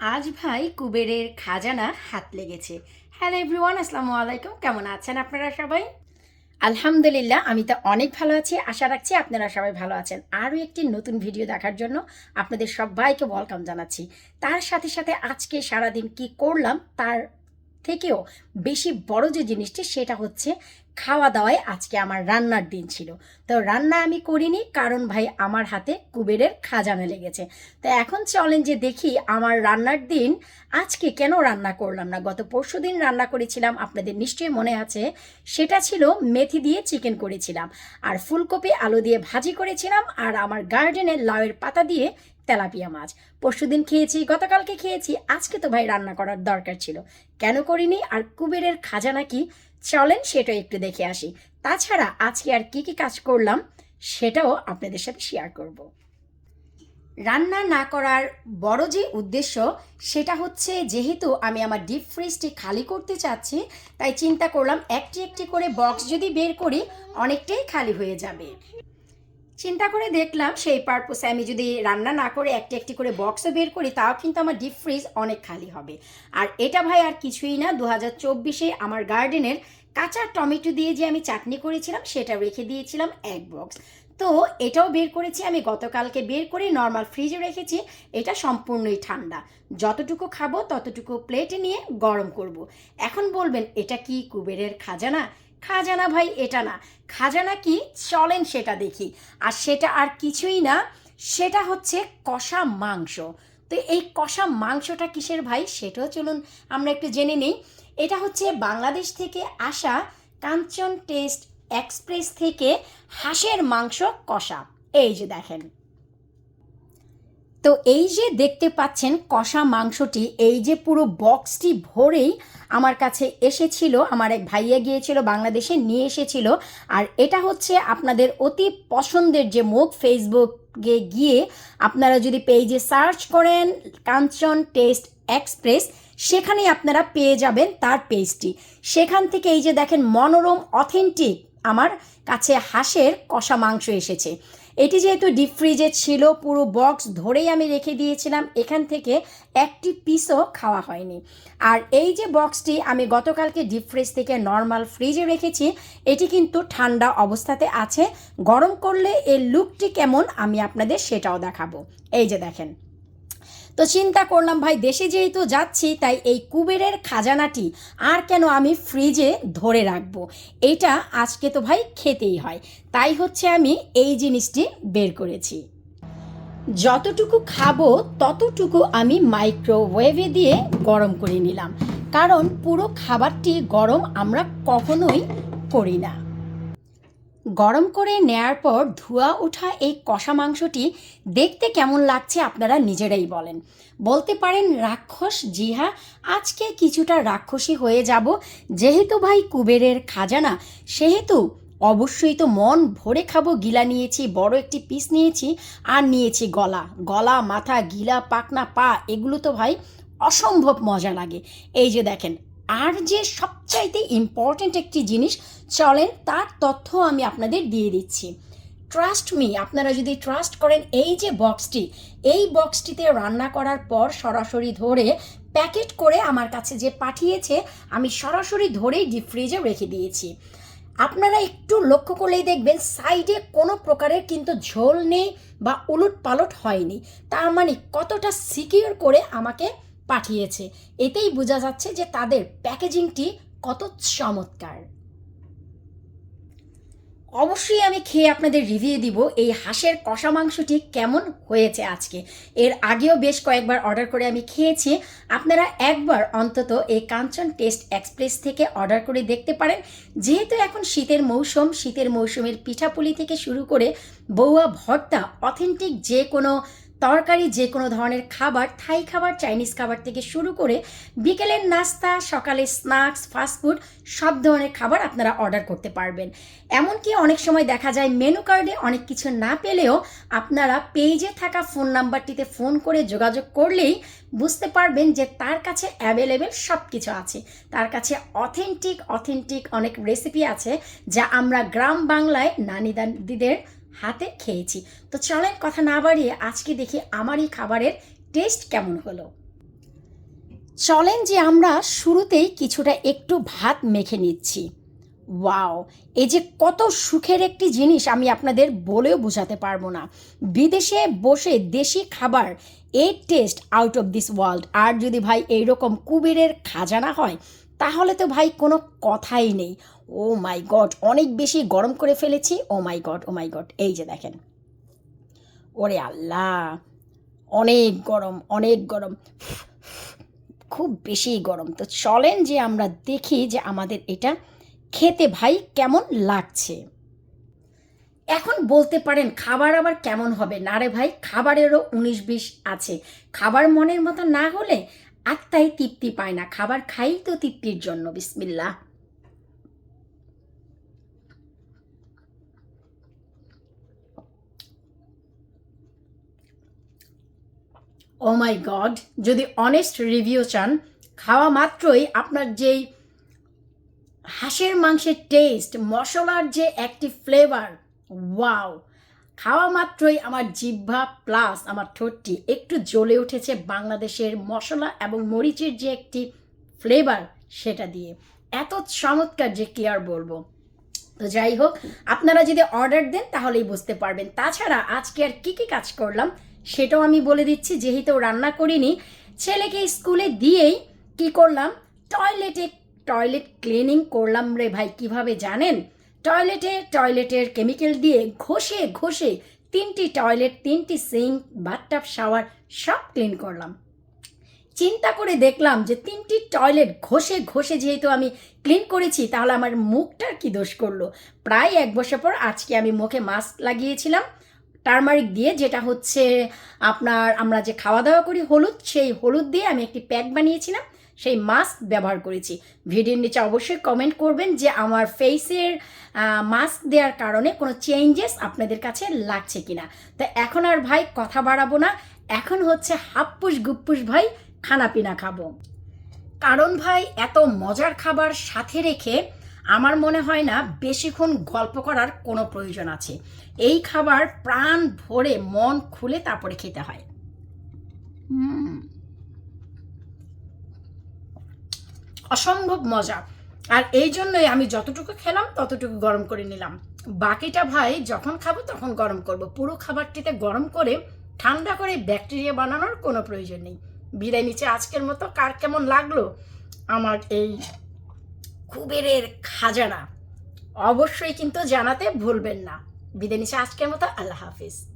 আজ ভাই কুবেরের খাজানা হাত লেগেছে। হ্যালো এভরিওয়ান আসসালামু আলাইকুম। কেমন আছেন আপনারা সবাই? আলহামদুলিল্লাহ, আমি তো অনেক ভালো আছি। আশা রাখছি আপনারা সবাই ভালো আছেন। আরও একটি নতুন ভিডিও দেখার জন্য আপনাদের সবাইকে ওয়েলকাম জানাচ্ছি। তার সাথে সাথে আজকে সারাদিন কি করলাম, তার থেকেও বেশি বড় যে জিনিসটি, সেটা হচ্ছে খাওয়া দাওয়ায় আজকে আমার রান্নার দিন ছিল। তো রান্না আমি করিনি কারণ ভাই আমার হাতে কুবেরের খাজানা লেগেছে। তো এখন চলেন যে দেখি আমার রান্নার দিন আজকে কেন রান্না করলাম না। গত পরশু দিন রান্না করেছিলাম, আপনাদের নিশ্চয়ই মনে আছে। সেটা ছিল মেথি দিয়ে চিকেন করেছিলাম। আর ফুলকপি, আলু দিয়ে ভাজি করেছিলাম আর আমার গার্ডেনের লাউয়ের পাতা দিয়ে তেলাপিয়া মাছ। পরশুদিন খেয়েছি, গতকালকে খেয়েছি, আজকে তো ভাই রান্না করার দরকার ছিল। কেন করিনি আর কুবেরের খাজানা কি চলেন সেটা একটু দেখে আসি। তাছাড়া আজকে আর কি কি কাজ করলাম সেটাও আপনাদের সাথে শেয়ার করব। রান্না না করার বড় যে উদ্দেশ্য সেটা হচ্ছে যেহেতু আমি আমার ডিপ ফ্রিজটি খালি করতে চাচ্ছি, তাই চিন্তা করলাম একটি একটি করে বক্স যদি বের করি অনেকটাই খালি হয়ে যাবে। চিন্তা করে দেখলাম সেই পারপোসে আমি যদি রান্না না করে একটি একটি করে বক্সও বের করি, তাও কিন্তু আমার ডিপ ফ্রিজ অনেক খালি হবে। আর এটা ভাই আর কিছুই না দু হাজার চব্বিশে আমার গার্ডেনের কাঁচা টমেটো দিয়ে যে আমি চাটনি করেছিলাম, সেটা রেখে দিয়েছিলাম এক বক্স তো এটাও বের করেছি, আমি গতকালকে বের করে নর্মাল ফ্রিজে রেখেছি, এটা সম্পূর্ণই ঠান্ডা। যতটুকু খাব, ততটুকু প্লেটে নিয়ে গরম করব। এখন বলবেন, এটা কি কুবেরের খাজানা? খাজানা ভাই, এটা না। খাজানা কি? চলেন সেটা দেখি। আর সেটা আর কিছুই না, সেটা হচ্ছে কষা মাংস। তো এই কষা মাংসটা কিসের ভাই? সেটাও চলুন আমরা একটু জেনে নিই। এটা হচ্ছে বাংলাদেশ থেকে আসা কাঞ্চন টেস্ট এক্সপ্রেস থেকে হাঁসের মাংস কষা। এই যে দেখেন। তো এই যে দেখতে পাচ্ছেন কষা মাংসটি, এই যে পুরো বক্সটি ভরেই আমার কাছে এসেছিল, আমার এক ভাইয়া গিয়েছিল বাংলাদেশে, নিয়ে এসেছিল। আর এটা হচ্ছে আপনাদের অতি পছন্দের যে মুখ ফেসবুকে গিয়ে আপনারা যদি পেজে সার্চ করেন, কাঞ্চন টেস্ট এক্সপ্রেস সেখানেই আপনারা পেয়ে যাবেন তার পেজটি সেখান থেকে এই যে দেখেন মনোরম অথেন্টিক আমার কাছে হাঁসের কষা মাংস এসেছে। এটি যেহেতু ডিপ ফ্রিজে ছিল, পুরো বক্স ধরেই আমি রেখে দিয়েছিলাম, এখান থেকে একটি পিসও খাওয়া হয়নি। আর এই যে বক্সটি আমি গতকালকে ডিপ ফ্রিজ থেকে নর্মাল ফ্রিজে রেখেছি, এটি কিন্তু ঠান্ডা অবস্থাতে আছে। গরম করলে এর লুকটি কেমন আমি আপনাদের সেটাও দেখাবো। এই যে দেখেন। তো চিন্তা করলাম, ভাই, দেশে যেহেতু যাচ্ছি, তাই এই কুবেরের খাজানাটি আর কেন আমি ফ্রিজে ধরে রাখব? এটা আজকে তো ভাই খেতেই হয়। তাই হচ্ছে আমি এই জিনিসটি বের করেছি। যতটুকু খাব, ততটুকু আমি মাইক্রোওয়েভে দিয়ে গরম করে নিলাম। কারণ পুরো খাবারটি গরম আমরা কখনোই করি না। গরম করে নেয়ার পর ধোয়া ওঠা এই কষা মাংসটি দেখতে কেমন লাগছে আপনারা নিজেরাই বলেন। বলতে পারেন রাক্ষস জি হ্যাঁ আজকে কিছুটা রাক্ষসী হয়ে যাব। যেহেতু ভাই কুবেরের খাজানা, সেহেতু অবশ্যই তো মন ভরে খাব। গিলা নিয়েছি, বড় একটি পিস নিয়েছি, আর নিয়েছি গলা। গলা, মাথা, গিলা পাকনা পা, এগুলো তো ভাই অসম্ভব মজা লাগে। এই যে দেখেন আর যে সবচাইতে ইম্পর্ট্যান্ট একটি জিনিস, চলেন তার তথ্য আমি আপনাদের দিয়ে দিচ্ছি। ট্রাস্ট মি আপনারা যদি ট্রাস্ট করেন এই যে বক্সটি এই বক্সটিতে রান্না করার পর সরাসরি ধরে প্যাকেট করে আমার কাছে যে পাঠিয়েছে, আমি সরাসরি ধরেই ডিপ ফ্রিজে রেখে দিয়েছি। আপনারা একটু লক্ষ্য করলেই দেখবেন সাইডে কোনো প্রকারের কিন্তু ঝোল নেই বা উলট পালট হয়নি। তার মানে কতটা সিকিউর করে আমাকে পাঠিয়েছে। এতেই বোঝা যাচ্ছে যে তাদের প্যাকেজিংটি কত চমৎকার। অবশ্যই আমি খেয়ে আপনাদের রিভিউ দিব এই হাঁসের কষা মাংসটি কেমন হয়েছে আজকে। এর আগেও বেশ কয়েকবার অর্ডার করে আমি খেয়েছি। আপনারা একবার অন্তত এই কাঞ্চন টেস্ট এক্সপ্রেস থেকে অর্ডার করে দেখতে পারেন। যেহেতু এখন শীতের মৌসুম, শীতের মৌসুমের পিঠাপুলি থেকে শুরু করে বৌয়া ভর্তা অথেন্টিক যে কোনো তরকারি যে কোনো ধরনের খাবার, থাই খাবার, চাইনিজ খাবার থেকে শুরু করে বিকেলের নাস্তা সকালে স্ন্যাক্স ফাস্টফুড সব ধরনের খাবার আপনারা অর্ডার করতে পারবেন। এমনকি অনেক সময় দেখা যায় মেনু কার্ডে অনেক কিছু না পেলেও আপনারা পেজে থাকা ফোন নাম্বারটিতে ফোন করে যোগাযোগ করলেই বুঝতে পারবেন যে তার কাছে অ্যাভেলেবেল সব কিছু আছে। তার কাছে অথেন্টিক অথেন্টিক অনেক রেসিপি আছে যা আমরা গ্রাম বাংলায় নানি দাদিদের হাতে খেয়েছি। তো চলেন কথা না বাড়িয়ে আজকে দেখি আমার এই খাবারের টেস্ট কেমন হলো। চলেন যে আমরা শুরুতেই কিছুটা একটু ভাত মেখে নিচ্ছি। ওয়াও, এই যে কত সুখের একটি জিনিস আমি আপনাদের বলেও বোঝাতে পারব না। বিদেশে বসে দেশি খাবার এর taste out of this world আর যদি ভাই এইরকম কুবেরের খাজানা হয়, তাহলে তো ভাই কোনো কথাই নেই। ও মাই গড, অনেক বেশি গরম করে ফেলেছি। ও my god, O my god, এই যে দেখেন। ওরে আল্লাহ, অনেক গরম অনেক গরম। খুব বেশি গরম। তো চলেন যে আমরা দেখি যে আমাদের এটা খেতে ভাই কেমন লাগছে। এখন বলতে পারেন খাবার আবার কেমন হবে? না রে ভাই, খাবারেরও উনিশ বিশ আছে। খাবার মনের মতো না হলে আত্মাই তৃপ্তি পায় না। খাবার খাই তো তৃপ্তির জন্য বিসমিল্লা ও মাই গড যদি অনেস্ট রিভিউ চান, খাওয়া মাত্রই আপনার যেই হাঁসের মাংসের টেস্ট মশলার যে একটি ফ্লেভার ওয়াও খাওয়া মাত্রই আমার জিহ্বা প্লাস আমার ঠোঁটটি একটু জ্বলে উঠেছে বাংলাদেশের মশলা এবং মরিচের যে একটি ফ্লেভার সেটা দিয়ে। এত চমৎকার যে কি আর বলব। তো যাই হোক, আপনারা যদি অর্ডার দেন, তাহলেই বুঝতে পারবেন। তাছাড়া আজকে আর কি কি কাজ করলাম সেটাও আমি বলে দিচ্ছি, যেহেতু রান্না করিনি, ছেলেকে স্কুলে দিয়েই কি করলাম? টয়লেটে, টয়লেট ক্লিনিং করলাম রে ভাই, কীভাবে জানেন? টয়লেটে, টয়লেটের কেমিক্যাল দিয়ে ঘষে ঘষে তিনটি টয়লেট, তিনটি সিঙ্ক, বাথটাব, শাওয়ার সব ক্লিন করলাম। চিন্তা করে দেখলাম যে তিনটি টয়লেট ঘষে ঘষে যেহেতু আমি ক্লিন করেছি, তাহলে আমার মুখটার কি দোষ করল? প্রায় এক বছর পর আজকে আমি মুখে মাস্ক লাগিয়েছিলাম টার্মারিক দিয়ে, যেটা হচ্ছে আপনার আমরা যে খাওয়া দাওয়া করি হলুদ, সেই হলুদ দিয়ে আমি একটি প্যাক বানিয়েছিলাম, সেই মাস্ক ব্যবহার করেছি। ভিডিওর নিচে অবশ্যই কমেন্ট করবেন যে আমার ফেসের মাস্ক দেওয়ার কারণে কোনো চেঞ্জেস আপনাদের কাছে লাগছে কিনা। তো এখন আর ভাই কথা বাড়াবো না, এখন হচ্ছে হাপ্পুস গুপ্পুস ভাই খানা পিনা খাব। কারণ ভাই এত মজার খাবার সাথে রেখে আমার মনে হয় না বেশিক্ষণ গল্প করার কোনো প্রয়োজন আছে। এই খাবার প্রাণ ভরে মন খুলে তারপরে খেতে হয়। অসম্ভব মজা। আর এই জন্যই আমি যতটুকু খেলাম, ততটুকু গরম করে নিলাম। বাকিটা ভাই যখন খাব তখন গরম করব। পুরো খাবারটিতে গরম করে ঠান্ডা করে ব্যাকটেরিয়া বানানোর কোনো প্রয়োজন নেই। বিদায় নিচে আজকের মতো কার কেমন লাগল? আমার এই কুবেরের খাজানা। অবশ্যই কিন্তু জানাতে ভুলবেন না। বিদায় নিচে আজকের মতো আল্লাহ হাফিজ।